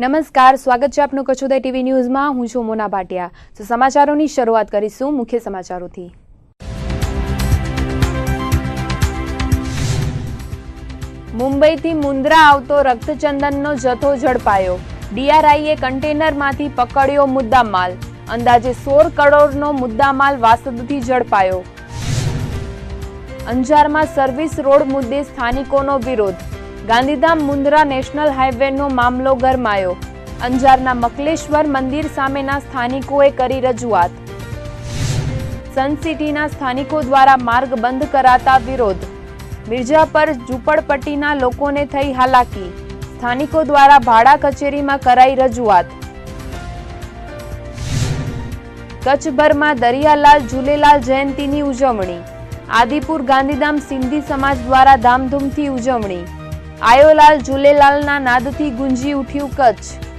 નમસ્કાર, સ્વાગત છે આપનું કચ્છોદય ટીવી ન્યૂઝમાં. હું છું મોના ભાટિયા. તો સમાચારોની શરૂઆત કરીશું મુખ્ય સમાચારોથી. મુંબઈથી મુન્દ્રા આવતો રક્તચંદનનો જથ્થો ઝડપાયો. ડીઆરઆઈએ કન્ટેનરમાંથી પકડ્યો મુદ્દામાલ. અંદાજે સોળ કરોડનો મુદ્દામાલ વાસદથી ઝડપાયો. અંજારમાં સર્વિસ રોડ મુદ્દે સ્થાનિકોનો વિરોધ. ગાંધીધામ મુન્દ્રા નેશનલ હાઈવેનો મામલો ગરમાયો. અંજારના મકલેશ્વર મંદિર સામેના સ્થાનિકોએ કરી રજૂઆત. સનસિટીના સ્થાનિકો દ્વારા માર્ગ બંધ કરાતા વિરોધ. મિર્જાપર ઝૂંપડપટ્ટીના લોકોને થઈ હાલાકી. સ્થાનિકો દ્વારા ભાડા કચેરીમાં કરાઈ રજૂઆત. કચ્છભરમાં દરિયાલાલ ઝૂલેલાલ જયંતીની ઉજવણી. આદિપુર ગાંધીધામ સિંધી સમાજ દ્વારા ધામધૂમથી ઉજવણી. આયોલાલ ઝૂલેલાલના નાદથી ગુંજી ઉઠ્યું કચ્છ.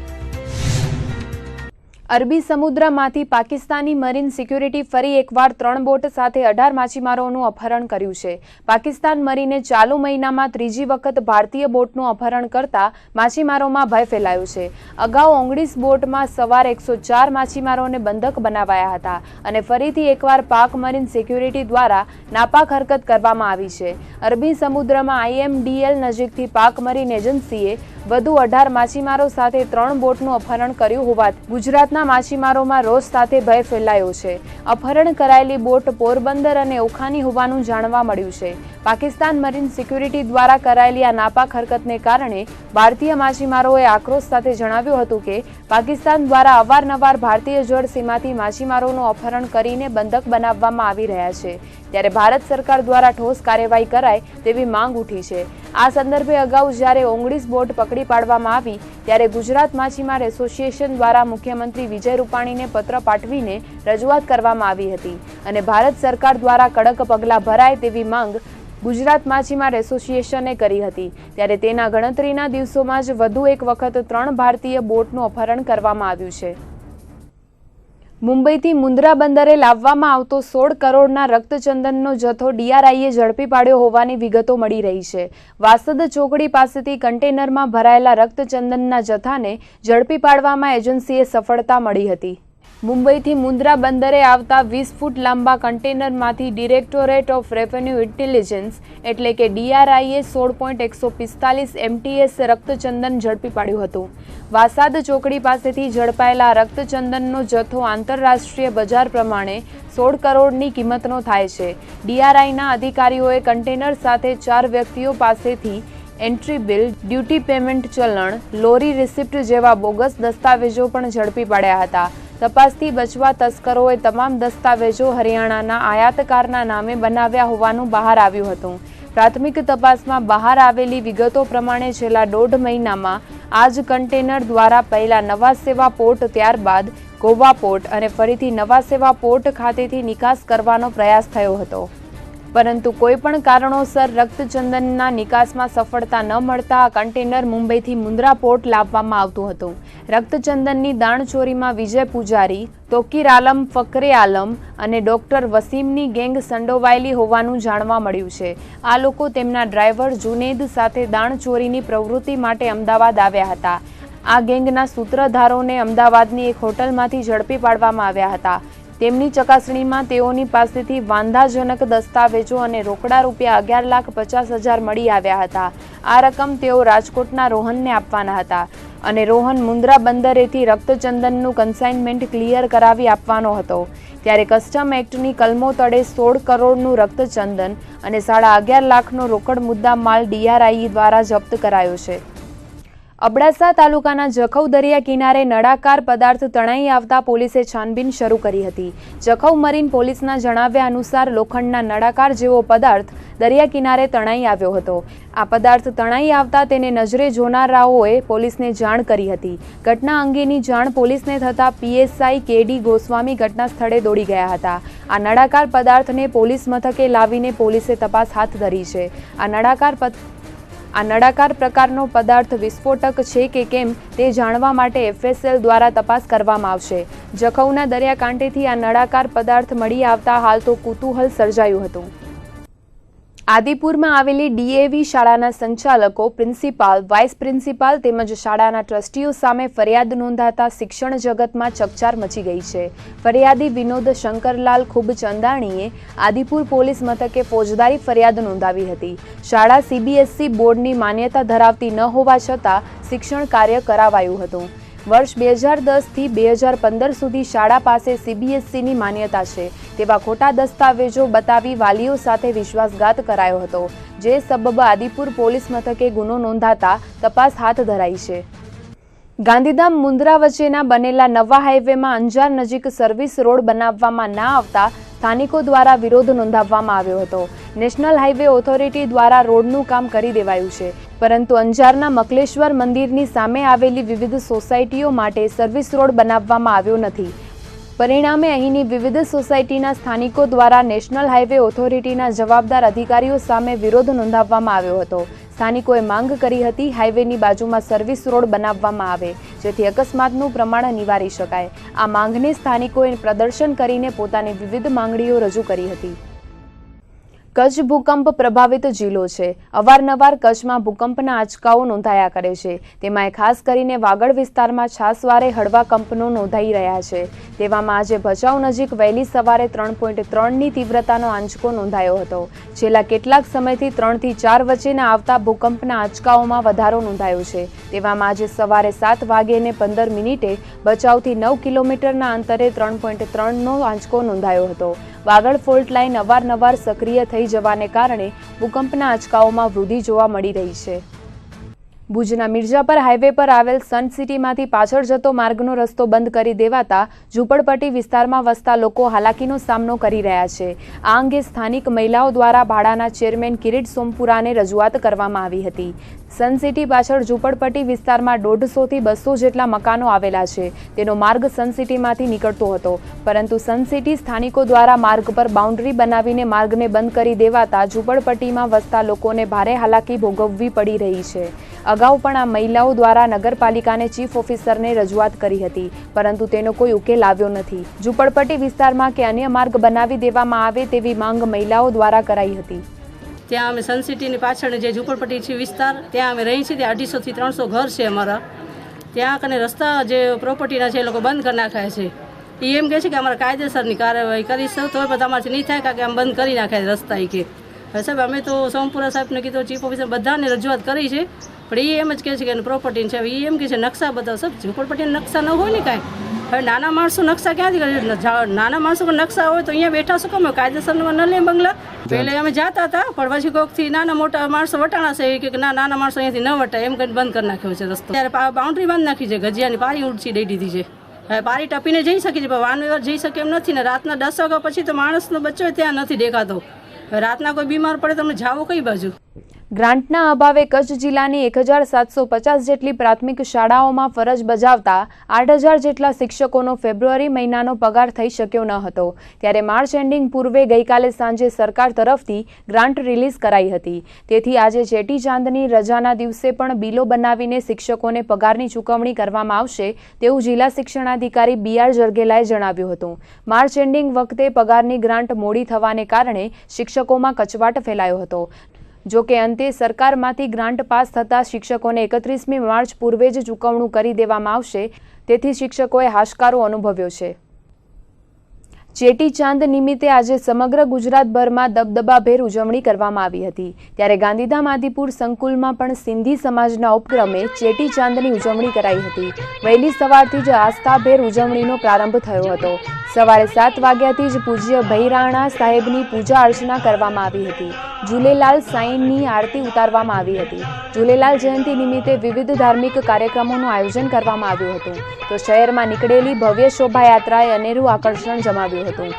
અરબી સમુદ્રમાંથી પાકિસ્તાની મરીન સિક્યુરિટી ફરી એકવાર ત્રણ બોટ સાથે અઢાર માછીમારોનું અપહરણ કર્યું છે. પાકિસ્તાન મરીને ચાલુ મહિનામાં ત્રીજી વખત ભારતીય બોટનું અપહરણ કરતા માછીમારોમાં ભય ફેલાયો છે. અગાઉ ઓગણીસ બોટમાં સવાર એકસો ચાર માછીમારોને બંધક બનાવાયા હતા અને ફરીથી એકવાર પાક મરીન સિક્યુરિટી દ્વારા નાપાક હરકત કરવામાં આવી છે. અરબી સમુદ્રમાં આઈએમડીએલ નજીકથી પાક મરીન એજન્સીએ વધુ અઢાર માછીમારો સાથે ત્રણ બોટનું અપહરણ કર્યું હોવા ગુજરાતના માછીમારોમાં રોષ સાથે ભય ફેલાયો છે. અપહરણ કરાયેલી બોટ પોરબંદર અને ઓખાની હોવાનું જાણવા મળ્યું છે. પાકિસ્તાન મરીન સિક્યુરિટી દ્વારા કરાયેલી આ નાપાક હરકતને કારણે ભારતીય માછીમારોએ આક્રોશ સાથે જણાવ્યું હતું કે, પાકિસ્તાન દ્વારા અવારનવાર ભારતીય જળ માછીમારોનું અપહરણ કરીને બંધક બનાવવામાં આવી રહ્યા છે. ત્યારે ભારત સરકાર દ્વારા ઠોસ કાર્યવાહી કરાય તેવી માંગ ઉઠી છે. આ સંદર્ભે અગાઉ જ્યારે ઓગણીસ બોટ પકડી પાડવામાં આવી, ત્યારે ગુજરાત માછીમાર એસોસિએશન દ્વારા મુખ્યમંત્રી વિજય રૂપાણીને પત્ર પાઠવીને રજૂઆત કરવામાં આવી હતી અને ભારત સરકાર દ્વારા કડક પગલાં ભરાય તેવી માંગ ગુજરાત માછીમાર એસોસિએશને કરી હતી. ત્યારે તેના ગણતરીના દિવસોમાં જ વધુ એક વખત ત્રણ ભારતીય બોટનું અપહરણ કરવામાં આવ્યું છે. મુંબઈથી મુન્દ્રા બંદરે લાવવામાં આવતો સોળ કરોડના રક્તચંદનનો જથ્થો ડીઆરઆઈએ ઝડપી પાડ્યો હોવાની વિગતો મળી રહી છે. વાસદ ચોકડી પાસેથી કન્ટેનરમાં ભરાયેલા રક્તચંદનના જથ્થાને ઝડપી પાડવામાં એજન્સીએ સફળતા મળી હતી. મુંબઈથી મુન્દ્રા બંદરે આવતા વીસ ફૂટ લાંબા કન્ટેનરમાંથી ડિરેક્ટોરેટ ઓફ રેવન્યુ ઇન્ટેલિજન્સ એટલે કે ડીઆરઆઈએ સોળ પોઈન્ટ એકસો પિસ્તાલીસ એમટીએસ રક્તચંદન ઝડપી પાડ્યું હતું. વાસાદ ચોકડી પાસેથી ઝડપાયેલા રક્તચંદનનો જથ્થો આંતરરાષ્ટ્રીય બજાર પ્રમાણે સોળ કરોડની કિંમતનો થાય છે. ડીઆરઆઈના અધિકારીઓએ કન્ટેનર સાથે ચાર વ્યક્તિઓ પાસેથી એન્ટ્રી બિલ, ડ્યુટી પેમેન્ટ ચલણ, લોરી રિસિપ્ટ જેવા બોગસ દસ્તાવેજો પણ ઝડપી પાડ્યા હતા. તપાસથી બચવા તસ્કરોએ તમામ દસ્તાવેજો હરિયાણાના આયાતકારના નામે બનાવ્યા હોવાનું બહાર આવ્યું હતું. પ્રાથમિક તપાસમાં બહાર આવેલી વિગતો પ્રમાણે છેલ્લા દોઢ મહિનામાં આ જ કન્ટેનર દ્વારા પહેલા નવા સેવા પોર્ટ, ત્યારબાદ ગોવા પોર્ટ અને ફરીથી નવા સેવા પોર્ટ ખાતેથી નિકાસ કરવાનો પ્રયાસ થયો હતો. પરંતુ કોઈપણ કારણોસર રક્તચંદનના નિકાસમાં સફળતા ન મળતા કન્ટેનર મુંબઈથી મુન્દ્રા પોર્ટ લાવવામાં આવતું હતું. રક્તચંદનની દાણચોરીમાં વિજય પૂજારી, તોકીર આલમ, ફકરે આલમ અને ડોક્ટર વસીમની ગેંગ સંડોવાયેલી હોવાનું જાણવા મળ્યું છે. આ લોકો તેમના ડ્રાઈવર જુનેદ સાથે દાણચોરીની પ્રવૃત્તિ માટે અમદાવાદ આવ્યા હતા. આ ગેંગના સૂત્રધારોને અમદાવાદની એક હોટલમાંથી ઝડપી પાડવામાં આવ્યા હતા. તેમની ચકાસણીમાં તેઓની પાસેથી વાંધાજનક દસ્તાવેજો અને રોકડા રૂપિયા અગિયાર લાખ પચાસ હજાર મળી આવ્યા હતા. આ રકમ તેઓ રાજકોટના રોહનને આપવાના હતા અને રોહન મુન્દ્રા બંદરેથી રક્તચંદનનું કન્સાઇનમેન્ટ ક્લિયર કરાવી આપવાનો હતો. ત્યારે કસ્ટમ એક્ટની કલમો તળે સોળ કરોડનું રક્તચંદન અને સાડા અગિયાર લાખનો રોકડ મુદ્દા માલ ડીઆરઆઈ દ્વારા જપ્ત કરાયો છે. અબડાસા તાલુકાના જખૌ દરિયા કિનારે નળાકાર પદાર્થ તણાઈ આવતા પોલીસે છાનબીન શરૂ કરી હતી. જખૌ મરીન પોલીસના જણાવ્યા અનુસાર લોખંડના નળાકાર જેવો પદાર્થ દરિયા કિનારે તણાઈ આવ્યો હતો. આ પદાર્થ તણાઈ આવતા તેને નજરે જોનારાઓએ પોલીસને જાણ કરી હતી. ઘટના અંગેની જાણ પોલીસને થતાં પીએસઆઈ કેડી ગોસ્વામી ઘટના સ્થળે દોડી ગયા હતા. આ નળાકાર પદાર્થને પોલીસ મથકે લાવીને પોલીસે તપાસ હાથ ધરી છે. આ નળાકાર આ નળાકાર પ્રકારનો પદાર્થ વિસ્ફોટક છે કે કેમ તે જાણવા માટે એફએસએલ દ્વારા તપાસ કરવામાં આવશે. જખૌના દરિયાકાંઠેથી આ નળાકાર પદાર્થ મળી આવતા હાલ તો કુતૂહલ સર્જાયું હતું. આદિપુરમાં આવેલી ડીએવી શાળાના સંચાલકો, પ્રિન્સિપાલ, વાઇસ પ્રિન્સિપાલ તેમજ શાળાના ટ્રસ્ટીઓ સામે ફરિયાદ નોંધાતા શિક્ષણ જગતમાં ચકચાર મચી ગઈ છે. ફરિયાદી વિનોદ શંકરલાલ ખૂબચંદાણીએ આદિપુર પોલીસ મથકે ફોજદારી ફરિયાદ નોંધાવી હતી. શાળા સીબીએસસી બોર્ડની માન્યતા ધરાવતી ન હોવા છતાં શિક્ષણ કાર્ય કરાવાયું હતું. વર્ષ બે હજાર દસથી બે હજાર પંદર સુધી શાળા પાસે સીબીએસસીની માન્યતા છે. તેવા ખોટા દસ્તાવેજો બતાવી વાલીઓ સાથે વિશ્વાસઘાત કરાયો હતો, જે સબબ આદિપુર પોલીસ મથકે ગુનો નોંધાતા તપાસ હાથ ધરાઈ છે. ગાંધીધામ મુન્દ્રા વચ્ચેના બનેલા નવા હાઈવેમાં અંજાર નજીક સર્વિસ રોડ બનાવવામાં ના આવતા સ્થાનિકો દ્વારા વિરોધ નોંધાવવામાં આવ્યો હતો. નેશનલ હાઈવે ઓથોરિટી દ્વારા રોડનું કામ કરી દેવાયું છે. પરંતુ અંજારના મકલેશ્વર મંદિરની સામે આવેલી વિવિધ સોસાયટીઓ માટે સર્વિસ રોડ બનાવવામાં આવ્યો નથી. પરિણામે અહીંની વિવિધ સોસાયટીના સ્થાનિકો દ્વારા નેશનલ હાઈવે ઓથોરિટીના જવાબદાર અધિકારીઓ સામે વિરોધ નોંધાવવામાં આવ્યો હતો. સ્થાનિકોએ માંગ કરી હતી હાઈવેની બાજુમાં સર્વિસ રોડ બનાવવામાં આવે, જેથી અકસ્માતનું પ્રમાણ નિવારી શકાય. આ માંગને સ્થાનિકોએ પ્રદર્શન કરીને પોતાની વિવિધ માંગણીઓ રજૂ કરી હતી. કચ્છ ભૂકંપ પ્રભાવિત જિલ્લો છે. અવારનવાર કચ્છમાં ભૂકંપના આંચકાઓ નોંધાયા કરે છે. તેમાં ખાસ કરીને વાગડ વિસ્તારમાં છાસવારે હળવા કંપનો નોંધાઈ રહ્યા છે. તેવામાં આજે ભચાઉ નજીક વહેલી સવારે ત્રણ પોઈન્ટ ત્રણની તીવ્રતાનો આંચકો નોંધાયો હતો. છેલ્લા કેટલાક સમયથી ત્રણથી ચાર વચ્ચેના આવતા ભૂકંપના આંચકાઓમાં વધારો નોંધાયો છે. તેવામાં આજે સવારે સાત વાગ્યે પંદર મિનિટે ભચાઉથી નવ કિલોમીટરના અંતરે ત્રણ પોઈન્ટ ત્રણનો આંચકો નોંધાયો હતો. વાગડ ફોલ્ટ લાઇન અવારનવાર સક્રિય થઈ જવાને કારણે ભૂકંપના આંચકાઓમાં વૃદ્ધિ જોવા મળી રહી છે. ભુજના મિર્જાપર હાઈવે પર આવેલ સન સિટીમાંથી પાછળ જતો માર્ગનો રસ્તો બંધ કરી દેવાતા ઝૂંપડપટ્ટી વિસ્તારમાં વસતા લોકો હાલાકીનો સામનો કરી રહ્યા છે. આ અંગે સ્થાનિક મહિલાઓ દ્વારા ભાડાના ચેરમેન કિરીટ સોમપુરાને રજૂઆત કરવામાં આવી હતી. સન સિટી પાછળ ઝૂંપડપટ્ટી વિસ્તારમાં દોઢસોથી બસો જેટલા મકાનો આવેલા છે. તેનો માર્ગ સનસિટીમાંથી નીકળતો હતો. પરંતુ સનસિટી સ્થાનિકો દ્વારા માર્ગ પર બાઉન્ડ્રી બનાવીને માર્ગને બંધ કરી દેવાતા ઝૂંપડપટ્ટીમાં વસતા લોકોને ભારે હાલાકી ભોગવવી પડી રહી છે. અગાઉ પણ આ મહિલાઓ દ્વારા નગરપાલિકાને ચીફ ઓફિસરને રજૂઆત કરી હતી, પરંતુ તેનો કોઈ ઉકેલ આવ્યો નથી. ઝૂંપડપટ્ટી વિસ્તારમાં કે અન્ય માર્ગ બનાવી દેવામાં આવે તેવી માંગ મહિલાઓ દ્વારા કરાઈ હતી. ત્યાં અમે સનસિટીની પાછળ જે ઝૂંપડપટ્ટી છે વિસ્તાર, ત્યાં અમે રહી છીએ. ત્યાં અઢીસોથી ત્રણસો ઘર છે અમારા. ત્યાં કને રસ્તા જે પ્રોપર્ટીના છે એ લોકો બંધ કરી નાખ્યા છે. એ એમ કહે છે કે અમારે કાયદેસરની કાર્યવાહી કરીશું તો પણ તમારાથી નહીં થાય કારણ કે આમ બંધ કરી નાખ્યા રસ્તા એ કે. સાહેબ, અમે તો સોમપુરા સાહેબને કીધું, ચીફ ઓફિસર બધાને રજૂઆત કરી છે. પણ એ એમ જ કહે છે કે એનું પ્રોપર્ટી છે. એ એમ કહે છે, નકશા બતાવો. સાહેબ, ઝૂંપડપટ્ટીના નકશા ન હોય ને કાંઈ? હવે નાના માણસો નકશા ક્યાંથી કરે? નાના માણસો નકશા હોય તો અહીંયા બેઠા શું કમે કાયદેસરમાં ન લે બંગલા? પહેલે અમે જાતા હતા પણ પછી કોકથી નાના મોટા માણસો વટાણા છે કે ના નાના માણસો અહીંયાથી ન વટાય એમ કરીને બંધ કરી નાખ્યો છે રસ્તો. ત્યારે બાઉન્ડ્રી બંધ નાખી છે ગજિયાની પારી ઊંચી દઈ દીધી છે. હવે પારી ટપીને જઈ શકે છે પણ વાન વ્યવહાર જઈ શકે એમ નથી ને રાતના દસ વાગ્યા પછી તો માણસનો બચ્ચો ત્યાં નથી દેખાતો. હવે રાતના કોઈ બીમાર પડે તમને જાવો કઈ બાજુ? ગ્રાન્ટના અભાવે કચ્છ જિલ્લાની એક હજાર સાતસો પચાસ જેટલી પ્રાથમિક શાળાઓમાં ફરજ બજાવતા આઠ હજાર જેટલા શિક્ષકોનો ફેબ્રુઆરી મહિનાનો પગાર થઈ શક્યો ન હતો. ત્યારે માર્ચ એન્ડિંગ પૂર્વે ગઈકાલે સાંજે સરકાર તરફથી ગ્રાન્ટ રિલીઝ કરાઈ હતી. તેથી આજે ચેટી ચાંદની રજાના દિવસે પણ બિલો બનાવીને શિક્ષકોને પગારની ચૂકવણી કરવામાં આવશે તેવું જિલ્લા શિક્ષણાધિકારી બી આર જરગેલાએ જણાવ્યું હતું. માર્ચ એન્ડિંગ વખતે પગારની ગ્રાન્ટ મોડી થવાને કારણે શિક્ષકોમાં કચવાટ ફેલાયો હતો. જો કે અંતે સરકારમાંથી ગ્રાન્ટ પાસ થતાં શિક્ષકોને એકત્રીસમી માર્ચ પૂર્વે જ ચૂકવણું કરી દેવામાં આવશે. તેથી શિક્ષકોએ હાશકારો અનુભવ્યો છે. ચેટીચાંદ નિમિત્તે આજે સમગ્ર ગુજરાતભરમાં દબદબાભેર ઉજવણી કરવામાં આવી હતી. ત્યારે ગાંધીધામ આદિપુર સંકુલમાં પણ સિંધી સમાજના ઉપક્રમે ચેટીચાંદની ઉજવણી કરાઈ હતી. વહેલી સવારથી જ આસ્થાભેર ઉજવણીનો પ્રારંભ થયો હતો. સવારે સાત વાગ્યાથી જ પૂજ્ય ભૈરાણા સાહેબની પૂજા અર્ચના કરવામાં આવી હતી. ઝૂલેલાલ સાઈનની આરતી ઉતારવામાં આવી હતી. ઝૂલેલાલ જયંતિ નિમિત્તે વિવિધ ધાર્મિક કાર્યક્રમોનું આયોજન કરવામાં આવ્યું હતું. તો શહેરમાં નીકળેલી ભવ્ય શોભાયાત્રાએ અનેરું આકર્ષણ જમાવ્યું હતું.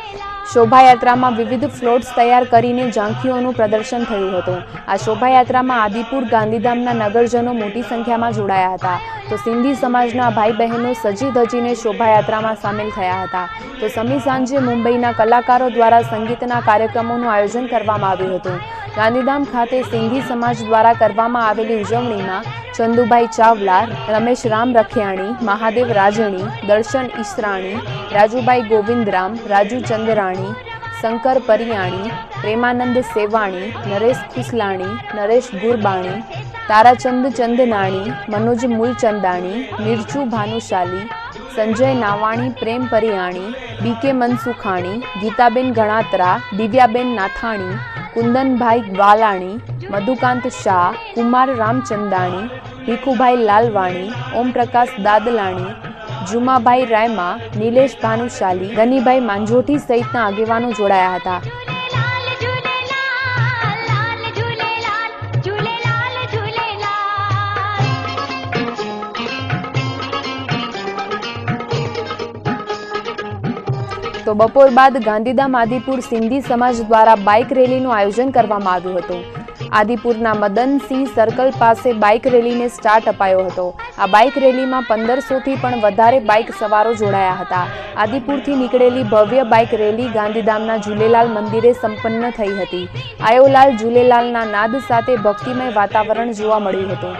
શોભાયાત્રામાં વિવિધ ફ્લોટ્સ તૈયાર કરીને ઝાંખીઓનું પ્રદર્શન થયું હતું. આ શોભાયાત્રામાં આદિપુર, ગાંધીધામના નગરજનો મોટી સંખ્યામાં જોડાયા હતા. તો સિંધી સમાજના ભાઈ બહેનો સજી ધજીને શોભાયાત્રામાં સામેલ થયા હતા. તો સમી સાંજે મુંબઈના કલાકારો દ્વારા સંગીતના કાર્યક્રમોનું આયોજન કરવામાં આવ્યું હતું. ગાંધીધામ ખાતે સિંધી સમાજ દ્વારા કરવામાં આવેલી ઉજવણીમાં ચંદુભાઈ ચાવલા, રમેશ રામ રખિયાણી, મહાદેવ રાજણી, દર્શન ઈસરાણી, રાજુભાઈ ગોવિંદરામ રાજુ ચંદ્રાણી, શંકર પરિયાણી, પ્રેમાનંદ સેવાણી, નરેશ ખુસલાણી, નરેશ ગુરબાણી, તારાચંદ ચંદનાણી, મનોજ મૂલચંદાણી, મિરચુ ભાનુશાલી, સંજય નાવાણી, પ્રેમ પરિયાણી બીકે મનસુખાણી, ગીતાબેન ગણાત્રા, દિવ્યાબેન નાથાણી, કુંદનભાઈ ગ્વાલાણી, મધુકાંત શાહ, કુમાર રામચંદાણી, ભીખુભાઈ લાલવાણી, ઓમપ્રકાશ દાદલાણી જુમાભાઈ રાયમા નિલેશ ભાનુશાલી, ગનીભાઈ માંજોઠી સહિતના આગેવાનો જોડાયા હતા. તો બપોર બાદ ગાંધીધામ આદિપુર સિંધી સમાજ દ્વારા બાઇક રેલીનું આયોજન કરવામાં આવ્યું હતું. આદિપુરના મદનસિંહ સર્કલ પાસે બાઇક રેલીને સ્ટાર્ટ અપાયો હતો. આ બાઇક રેલીમાં પંદરસોથી પણ વધારે બાઇક સવારો જોડાયા હતા. આદિપુરથી નીકળેલી ભવ્ય બાઇક રેલી ગાંધીધામના ઝૂલેલાલ મંદિરે સંપન્ન થઈ હતી. આયોલાલ ઝૂલેલાલના નાદ સાથે ભક્તિમય વાતાવરણ જોવા મળ્યું હતું.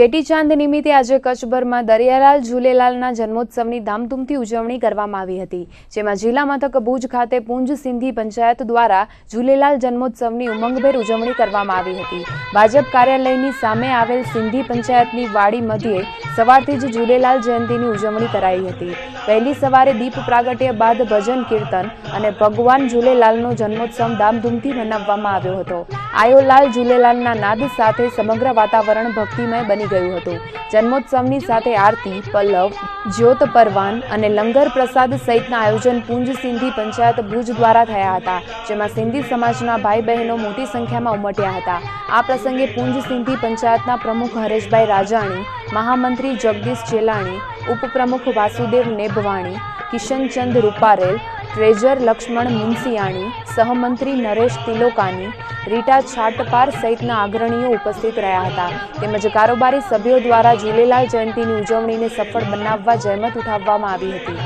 ચેટીચાંદ નિમિત્તે આજે કચ્છભરમાં દરિયાલાલ ઝુલેલાલના જન્મોત્સવની ધામધૂમથી ઉજવણી કરવામાં આવી હતી, જેમાં જિલ્લા મથક ભુજ ખાતે પુંજ સિંધી પંચાયત દ્વારા ઝુલેલાલ જન્મોત્સવની ઉમંગભેર ઉજવણી કરવામાં આવી હતી. ભાજપ કાર્યાલયની સામે આવેલ સિંધી પંચાયતની વાડી મધ્યે સવારથી જ ઝૂલેલાલ જયંતીની ઉજવણી કરાઈ હતી. વહેલી સવારે દીપ પ્રાગટ્ય બાદ ભજન કીર્તન અને ભગવાન ઝુલેલાલનો જન્મોત્સવ ધામધૂમથી મનાવવામાં આવ્યો હતો. આયોલાલ ઝુલેલાલના નાદ સાથે સમગ્ર વાતાવરણ ભક્તિમય બની ગયું હતું. જન્મોત્સવની સાથે આરતી, પલ્લવ, જ્યોત પરવાન અને લંગર પ્રસાદ સહિતના આયોજન પુંજ સિંધી પંચાયત ભુજ દ્વારા થયા હતા, જેમાં સિંધી સમાજના ભાઈ બહેનો મોટી સંખ્યામાં ઉમટ્યા હતા. આ પ્રસંગે પુંજ સિંધી પંચાયતના પ્રમુખ હરેશભાઈ રાજાણી, મહામંત્રી જગદીશ ચેલાણી, ઉપપ્રમુખ વાસુદેવ નેભવાણી કિશનચંદ રૂપારેલ ટ્રેઝર લક્ષ્મણ મુનસિયાણી સહમંત્રી નરેશ તિલોકાની, રીટા છાટપાર સહિતના અગ્રણીઓ ઉપસ્થિત રહ્યા હતા. તેમજ કારોબારી સભ્યો દ્વારા ઝૂલેલાલ જયંતીની ઉજવણીને સફળ બનાવવા જહેમત ઉઠાવવામાં આવી હતી.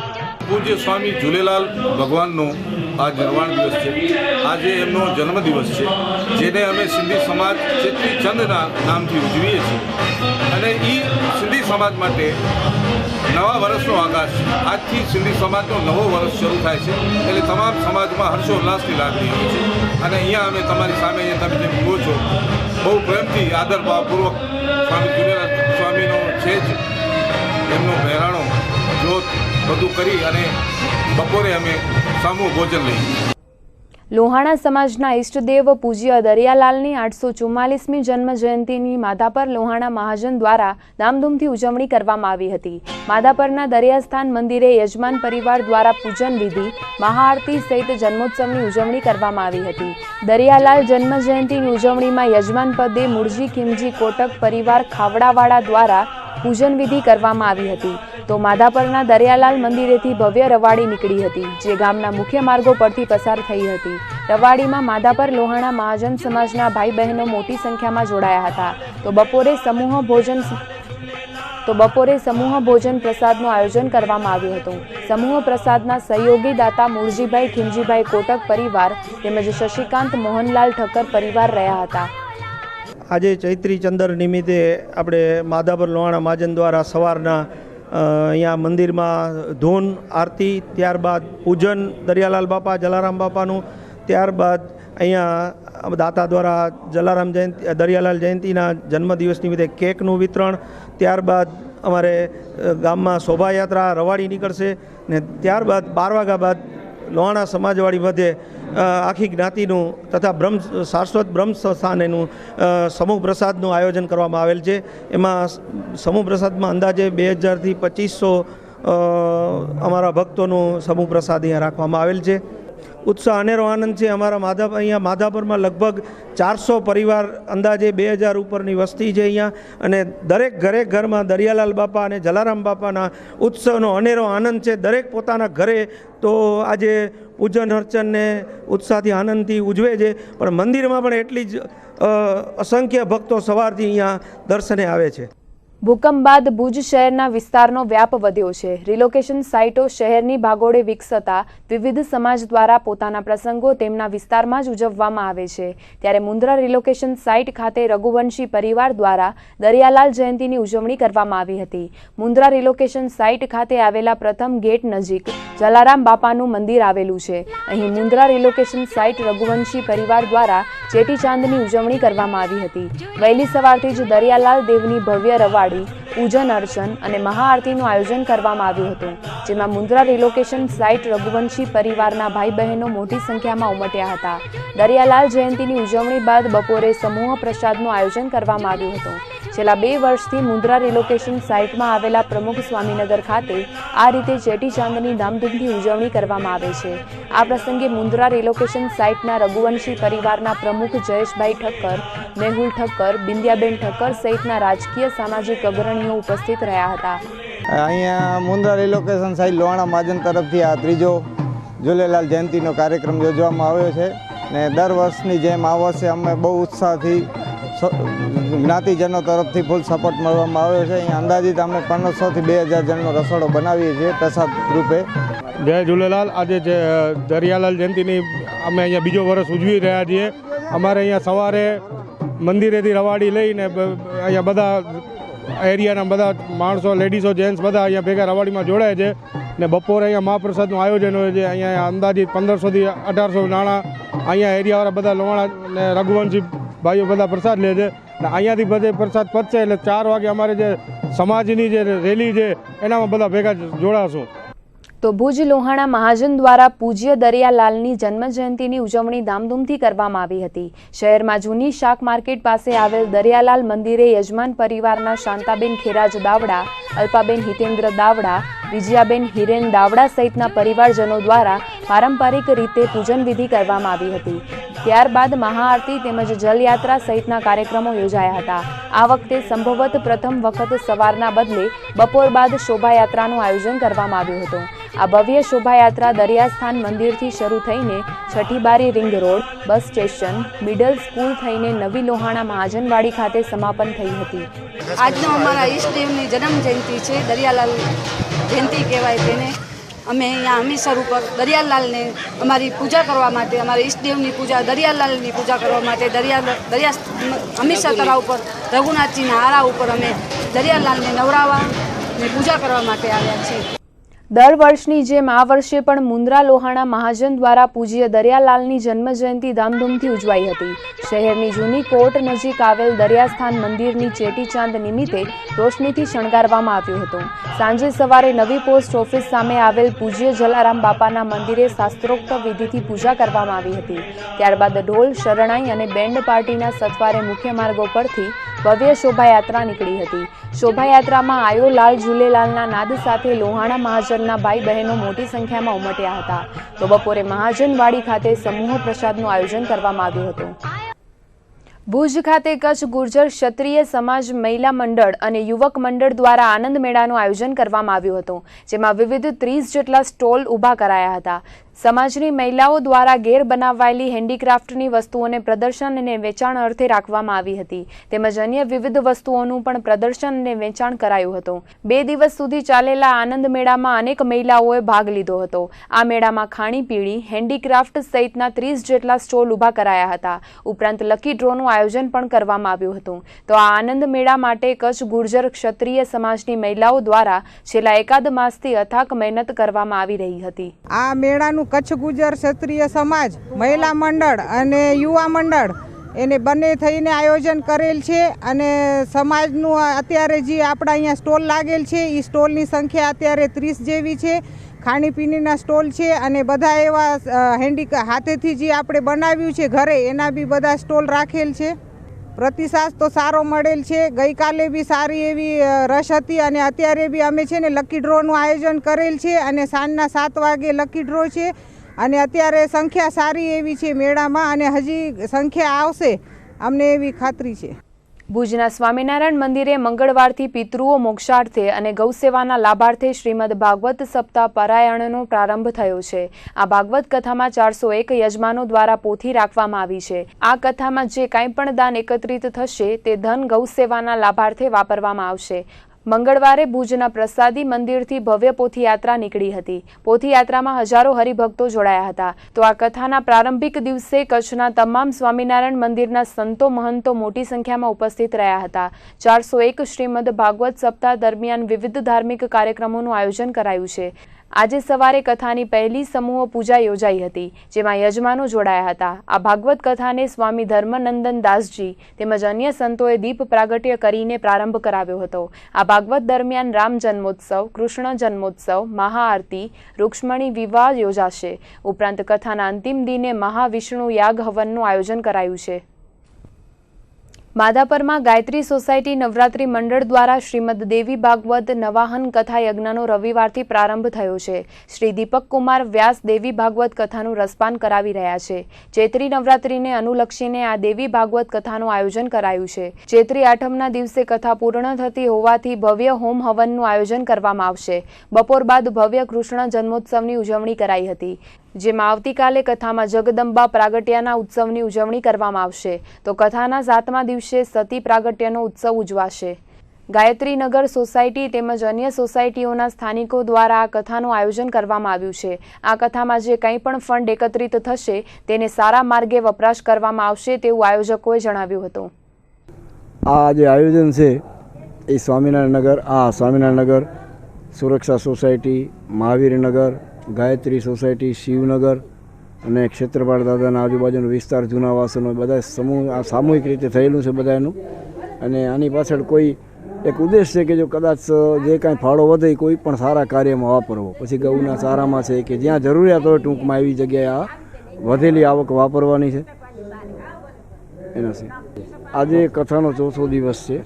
પૂજ્ય સ્વામી ઝૂલેલાલ ભગવાનનો આ નિર્વાણ દિવસ છે. આજે એમનો જન્મદિવસ છે. જેને અમે સિંધી સમાજ ચેત્રી ચંદના નામથી ઉજવીએ છીએ. અને એ સિંધી સમાજ માટે નવા વર્ષનો આકાશ. આજથી સિંધી સમાજનો નવો વર્ષ શરૂ થાય છે. એટલે તમામ સમાજમાં હર્ષોલ્લાસની લાગણી હોય છે. અને અહીંયા અમે તમારી સામે તમે જેમ જુઓ છો, બહુ પ્રેમથી, આદરભાવપૂર્વક સ્વામી ઝૂલેલાલ સ્વામીનો છે જ એમનો બહેરાણો જોત બધું કરી અને બપોરે અમે સામૂહ ભોજન લઈએ. લોહાણા સમાજના ઈષ્ટદેવ પૂજ્ય દરિયાલાલની આઠસો ચુમ્માલીસમી જન્મ જયંતિની માધાપર લોહાણા મહાજન દ્વારા ધામધૂમથી ઉજવણી કરવામાં આવી હતી. માધાપરના દરિયાસ્થાન મંદિરે યજમાન પરિવાર દ્વારા પૂજન વિધિ, મહાઆરતી સહિત જન્મોત્સવની ઉજવણી કરવામાં આવી હતી. દરિયાલાલ જન્મ જયંતિની ઉજવણીમાં યજમાન પદે મૂળજી ખીમજી, કોટક પરિવાર ખાવડાવાળા દ્વારા પૂજન વિધિ કરવામાં આવી હતી. તો માધાપરના દરિયાલાલ મંદિરેથી ભવ્ય રવાડી નીકળી હતી, જે ગામના મુખ્ય માર્ગો પરથી પસાર થઈ હતી. રવાડીમાં માધાપર લોહાણા મહાજન સમાજના ભાઈ બહેનો મોટી સંખ્યામાં જોડાયા હતા. તો બપોરે સમૂહ ભોજન તો બપોરે સમૂહ ભોજન પ્રસાદનું આયોજન કરવામાં આવ્યું હતું. સમૂહ પ્રસાદના સહયોગી દાતા મુરજીભાઈ ખીમજીભાઈ કોટક પરિવાર તેમજ શશિકાંત મોહનલાલ ઠક્કર પરિવાર રહ્યા હતા. આજે ચૈત્રી ચંદર નિમિત્તે આપણે માધાપર લોહાણા મહાજન દ્વારા સવારના અહીંયા મંદિરમાં ધૂન આરતી ત્યારબાદ પૂજન દરિયાલાલ બાપા જલારામ બાપાનું ત્યારબાદ અહીંયા દાતા દ્વારા જલારામ જયંતિ દરિયાલાલ જયંતિના જન્મદિવસ નિમિત્તે કેકનું વિતરણ ત્યારબાદ અમારે ગામમાં શોભાયાત્રા રવાડી નીકળશે ને ત્યારબાદ બાર વાગ્યા બાદ લોહાણા સમાજવાડી અ, આખી જ્ઞાતિનું તથા બ્રહ્મ, શાશ્વત બ્રહ્મ સંસ્થાન એનું સમૂહ પ્રસાદનું આયોજન કરવામાં આવેલ છે. એમાં સમૂહ પ્રસાદમાં અંદાજે બે હજારથી પચીસો અમારા ભક્તોનું સમૂહ પ્રસાદ અહીંયા રાખવામાં આવેલ છે. ઉત્સાહ અનેરો આનંદ છે. અમારા માધા અહીંયા માધાપરમાં લગભગ ચારસો પરિવાર અંદાજે બે હજાર ઉપરની વસ્તી છે અહીંયા. અને દરેક ઘરે ઘરમાં દરિયાલાલ બાપા અને જલારામ બાપાના ઉત્સવનો અનેરો આનંદ છે. દરેક પોતાના ઘરે તો આજે પૂજન અર્ચનને ઉત્સાહથી આનંદથી ઉજવે છે. પણ મંદિરમાં પણ એટલી જ અસંખ્ય ભક્તો સવારથી અહીંયા દર્શને આવે છે. ભૂકંપ બાદ ભુજ શહેરના વિસ્તારનો વ્યાપ વધ્યો છે. રિલોકેશન સાઇટો શહેરની ભાગોળે વિકસતા વિવિધ સમાજ દ્વારા પોતાના પ્રસંગો તેમના વિસ્તારમાં જ ઉજવવામાં આવે છે. ત્યારે મુન્દ્રા રિલોકેશન સાઇટ ખાતે રઘુવંશી પરિવાર દ્વારા દરિયાલાલ જયંતીની ઉજવણી કરવામાં આવી હતી. મુન્દ્રા રિલોકેશન સાઇટ ખાતે આવેલા પ્રથમ ગેટ નજીક જલારામ બાપાનું મંદિર આવેલું છે. અહીં મુન્દ્રા રિલોકેશન સાઇટ રઘુવંશી પરિવાર દ્વારા ચેટીચાંદની ઉજવણી કરવામાં આવી હતી. વહેલી સવારથી જ દરિયાલાલ દેવની ભવ્ય રવાડી પૂજન, અર્ચન અને મહાઆરતીનું આયોજન કરવામાં આવ્યું હતું, જેમાં મુન્દ્રા રિલોકેશન સાઇટ રઘુવંશી પરિવારના ભાઈ બહેનો મોટી સંખ્યામાં ઉમટ્યા હતા. દરિયાલાલ જયંતીની ઉજવણી બાદ બપોરે સમૂહ પ્રસાદનું આયોજન કરવામાં આવ્યું હતું. છેલ્લા બે વર્ષથી મુન્દ્રા રિલોકેશન સાઇટમાં આવેલા પ્રમુખ સ્વામીનગર ખાતે આ રીતે ચેટીચાંદની ધામધૂમથી ઉજવણી કરવામાં આવે છે. આ પ્રસંગે મુન્દ્રા રિલોકેશન સાઇટના રઘુવંશી પરિવારના પ્રમુખ જયેશભાઈ ઠક્કર, મેહુલ ઠક્કર, બિંદિયાબેન ઠક્કર સહિતના રાજકીય સામાજિક અગ્રણીઓ ઉપસ્થિત રહ્યા હતા. અહીંયા મુન્દ્રા રિલોકેશન સાઇટ લોહાણા મહાજન તરફથી આ ત્રીજો ઝૂલેલાલ જયંતિનો કાર્યક્રમ યોજવામાં આવ્યો છે ને દર વર્ષની જેમ આ વર્ષે અમે બહુ ઉત્સાહથી જ્ઞાતિજનો તરફથી ફૂલ સપોર્ટ મળવામાં આવ્યો છે. અહીંયા અંદાજિત અમે પંદરસોથી બે હજાર જણનો રસોડો બનાવીએ છીએ પ્રસાદ રૂપે. જય ઝૂલેલાલ. આજે જે દરિયાલાલ જયંતિની અમે અહીંયા બીજો વર્ષ ઉજવી રહ્યા છીએ. અમારે અહીંયા સવારે મંદિરેથી રવાડી લઈને અહીંયા બધા એરિયાના બધા માણસો લેડીઝો જેન્ટ્સ બધા અહીંયા ભેગા રવાડીમાં જોડાય છે. ને બપોરે અહીંયા મહાપ્રસાદનું આયોજન હોય છે. અહીંયા અંદાજિત પંદરસોથી અઢારસો નાણાં અહીંયા એરિયાવાળા બધા લોહાણા ને રઘુવંશી ભાઈઓ બધા પ્રસાદ લે છે. ને અહીંયાથી બધે પ્રસાદ પચશે એટલે ચાર વાગે અમારે જે સમાજની જે રેલી છે, એનામાં બધા ભેગા જોડાશું. તો ભુજ લોહાણા મહાજન દ્વારા પૂજ્ય દરિયાલાલની જન્મજયંતિની ઉજવણી ધામધૂમથી કરવામાં આવી હતી. શહેરમાં જૂની શાક માર્કેટ પાસે આવેલ દરિયાલાલ મંદિરે યજમાન પરિવારના શાંતાબેન ખેરાજ દાવડા, અલ્પાબેન હિતેન્દ્ર દાવડા વિજયાબેન હિરેન દાવડા સહિતના પરિવારજનો દ્વારા પારંપરિક રીતે પૂજન વિધિ કરવામાં આવી હતી. ત્યારબાદ મહાઆરતી તેમજ જલયાત્રા સહિતના કાર્યક્રમો યોજાયા હતા. આ વખતે સંભવત પ્રથમ વખત સવારના બદલે બપોર બાદ શોભાયાત્રાનું આયોજન કરવામાં આવ્યું હતું. આ ભવ્ય શોભાયાત્રા દરિયાસ્થાન મંદિરથી શરૂ થઈને Chhathibari ring road, bus station, middle school થઈને નવી લોહાણા મહાજનવાડી ખાતે સમાપન થઈ હતી. આજનો અમારા ઈષ્ટદેવની જન્મ જયંતિ છે. દરિયાલાલ જયંતિ કહેવાય તેને. અમે અહીંયા હમીસર ઉપર દરિયાલાલને અમારી પૂજા કરવા માટે, અમારા ઈષ્ટદેવની પૂજા, દરિયાલાલની પૂજા કરવા માટે દરિયા દરિયા હમીસર તળાવ ઉપર, રઘુનાથજીના હારા ઉપર અમે દરિયાલાલને નવરાવા ને પૂજા કરવા માટે આવ્યા છીએ. દર વર્ષની જેમ આ વર્ષે પણ મુન્દ્રા લોહાણા મહાજન દ્વારા પૂજ્ય દરિયાલાલની જન્મજયંતિ ધામધૂમથી ઉજવાઈ હતી. શહેરની જૂની કોર્ટ નજીક આવેલ દરિયાસ્થાન મંદિરની ચેટીચાંદ નિમિત્તે રોશનીથી શણગારવામાં આવ્યું હતું. સાંજે સવારે નવી પોસ્ટ ઓફિસ સામે આવેલ પૂજ્ય જલારામ બાપાના મંદિરે શાસ્ત્રોક્ત વિધિથી પૂજા કરવામાં આવી હતી. ત્યારબાદ ઢોલ, શરણાઈ અને બેન્ડ પાર્ટીના સથવારે મુખ્ય માર્ગો પરથી ભવ્ય શોભાયાત્રા નીકળી હતી. શોભાયાત્રામાં આયો લાલ ઝૂલેલાલના નાદ સાથે લોહાણા મહાજનના ભાઈ બહેનો મોટી સંખ્યામાં ઉમટ્યા હતા. તો બપોરે મહાજનવાડી ખાતે સમૂહ પ્રસાદનું આયોજન કરવામાં આવ્યું હતું. ભુજ ખાતે કચ્છ ગુર્જર ક્ષત્રિય સમાજ મહિલા મંડળ અને યુવક મંડળ દ્વારા આનંદ મેળાનું આયોજન કરવામાં આવ્યું હતું, જેમાં વિવિધ ત્રીસ જેટલા સ્ટોલ ઊભા કરાયા હતા. સમાજની મહિલાઓ દ્વારા ઘેર બનાવાયેલી હેન્ડીક્રાફ્ટની વસ્તુઓને પ્રદર્શન અને વેચાણ અર્થે રાખવામાં આવી હતી. તેમજ અન્ય વિવિધ વસ્તુઓનું પણ પ્રદર્શન અને વેચાણ કરાયું હતું. બે દિવસ સુધી ચાલેલા આનંદ મેળામાં અનેક મહિલાઓએ ભાગ લીધો હતો. આ મેળામાં ખાણીપીણી હેન્ડીક્રાફ્ટ સહિતના ત્રીસ જેટલા સ્ટોલ ઊભા કરાયા હતા. ઉપરાંત લકી ડ્રોનું આયોજન પણ કરવામાં આવ્યું હતું. તો આ આનંદ મેળા માટે કચ્છ ગુર્જર ક્ષત્રિય સમાજની મહિલાઓ દ્વારા છેલ્લા એકાદ માસથી અથાક મહેનત કરવામાં આવી રહી હતી. આ મેળાનું કચ્છ ગુજર ક્ષત્રિય સમાજ, મહિલા મંડળ અને યુવા મંડળ એને બંને થઈને આયોજન કરેલ છે અને સમાજનું અત્યારે જે આપણા અહીંયા સ્ટોલ લાગેલ છે એ સ્ટોલની સંખ્યા અત્યારે ત્રીસ જેવી છે. ખાણીપીણીના સ્ટોલ છે અને બધા એવા હેન્ડી હાથેથી જે આપણે બનાવ્યું છે ઘરે, એના બી બધા સ્ટોલ રાખેલ છે. પ્રતિસાદ તો સારો મળેલ છે. ગઈકાલે બી સારી એવી રશ હતી અને અત્યારે બી અમે છે ને લકી ડ્રોનું આયોજન કરેલ છે અને સાંજના સાત વાગે લકી ડ્રો છે અને અત્યારે સંખ્યા સારી એવી છે મેળામાં અને હજી સંખ્યા આવશે. અમને એવી ખાતરી છે. ભુજના સ્વામિનારાયણ મંદિરે મંગળવારથી પિતૃઓ મોક્ષાર્થે અને ગૌસેવાના લાભાર્થે શ્રીમદ ભાગવત સપ્તાહ પારાયણનો પ્રારંભ થયો છે. આ ભાગવત કથામાં ચારસો એક યજમાનો દ્વારા પોથી રાખવામાં આવી છે. આ કથામાં જે કાંઈ પણ દાન એકત્રિત થશે, તે ધન ગૌસેવાના લાભાર્થે વાપરવામાં આવશે. મંગળવારે ભુજના પ્રસાદી મંદિરથી ભવ્ય પોથીયાત્રા નીકળી હતી. પોથીયાત્રામાં હજારો હરિભક્તો જોડાયા હતા. તો આ કથાના પ્રારંભિક દિવસે કચ્છના તમામ સ્વામિનારાયણ મંદિરના સંતો મહંતો મોટી સંખ્યામાં ઉપસ્થિત રહ્યા હતા. ચારસો એક શ્રીમદ ભાગવત સપ્તાહ દરમિયાન વિવિધ ધાર્મિક કાર્યક્રમોનું આયોજન કરાયું છે. આજે સવારે કથાની પહેલી સમૂહ પૂજા યોજાઈ હતી, જેમાં યજમાનો જોડાયા હતા. આ ભાગવત કથાને સ્વામી ધર્મનંદન દાસજી તેમજ અન્ય સંતોએ દીપ પ્રાગટ્ય કરીને પ્રારંભ કરાવ્યો હતો. આ ભાગવત દરમિયાન રામ જન્મોત્સવ, કૃષ્ણ જન્મોત્સવ, મહાઆરતી, રૂક્ષ્મણી વિવાહ યોજાશે. ઉપરાંત કથાના અંતિમ દિને મહાવિષ્ણુ યાગ હવનનું આયોજન કરાયું છે. માધાપરમાં ગાયત્રી સોસાયટી નવરાત્રી મંડળ દ્વારા શ્રીમદ દેવી ભાગવત નવાહન કથા યજ્ઞનો રવિવારથી પ્રારંભ થયો છે. શ્રી દીપક કુમાર વ્યાસ દેવી ભાગવત કથાનું રસપાન કરાવી રહ્યા છે. ચૈત્રી નવરાત્રીને અનુલક્ષીને આ દેવી ભાગવત કથાનું આયોજન કરાયું છે. ચૈત્રી આઠમના દિવસે કથા પૂર્ણ થતી હોવાથી ભવ્ય હોમ હવનનું આયોજન કરવામાં આવશે. બપોર બાદ ભવ્ય કૃષ્ણ જન્મોત્સવની ઉજવણી કરાઈ હતી. જેમાં આવતીકાલે કથામાં જગદંબા પ્રાગટ્યના ઉત્સવની ઉજવણી કરવામાં આવશે. તો કથાના સાતમા દિવસે સતી પ્રાગટ્યનો ઉત્સવ ઉજવાશે. ગાયત્રીનગર સોસાયટી તેમજ અન્ય સોસાયટીઓના સ્થાનિકો દ્વારા આ કથાનું આયોજન કરવામાં આવ્યું છે. આ કથામાં જે કંઈ પણ ફંડ એકત્રિત થશે, તેને સારા માર્ગે વપરાશ કરવામાં આવશે તેવું આયોજકોએ જણાવ્યું હતું. આ જે આયોજન છે, એ સ્વામિનારાયણ નગર, આ સ્વામિનારાયણ નગર સુરક્ષા સોસાયટી મહાવીરનગર ગાયત્રી સોસાયટી, શિવનગર અને ક્ષેત્રપાળ દાદાના આજુબાજુનો વિસ્તાર જૂના વાસનો બધા સમૂહ, આ સામૂહિક રીતે થયેલું છે બધાનું. અને આની પાછળ કોઈ એક ઉદ્દેશ છે કે જો કદાચ જે કાંઈ ફાળો વધે કોઈ પણ સારા કાર્યમાં વાપરવો. પછી ગૌના ચારામાં છે કે જ્યાં જરૂરિયાત હોય ટૂંકમાં એવી જગ્યાએ આ વધેલી આવક વાપરવાની છે. એના છે. આજે કથાનો ચોથો દિવસ છે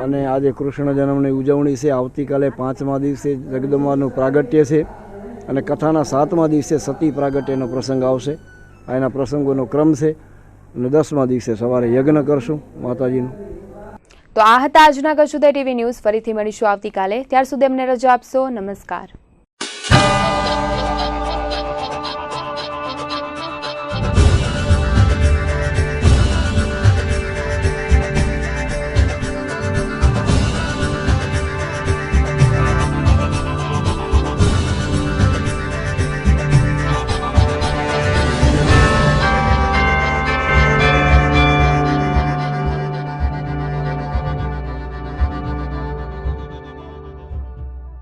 અને આજે કૃષ્ણ જન્મની ઉજવણી છે. આવતીકાલે પાંચમા દિવસે જગદંબાનું પ્રાગટ્ય છે. અને કથાના સાતમા દિવસે સતી પ્રાગટ્યનો પ્રસંગ આવશે. એના પ્રસંગોનો ક્રમ છે. અને દસમા દિવસે સવારે યજ્ઞ કરશું માતાજીનું. તો આ હતા આજના ઉદય ટીવી ન્યૂઝ. ફરીથી મળીશું આવતીકાલે. ત્યાર સુધી અમને રજા આપશો. નમસ્કાર.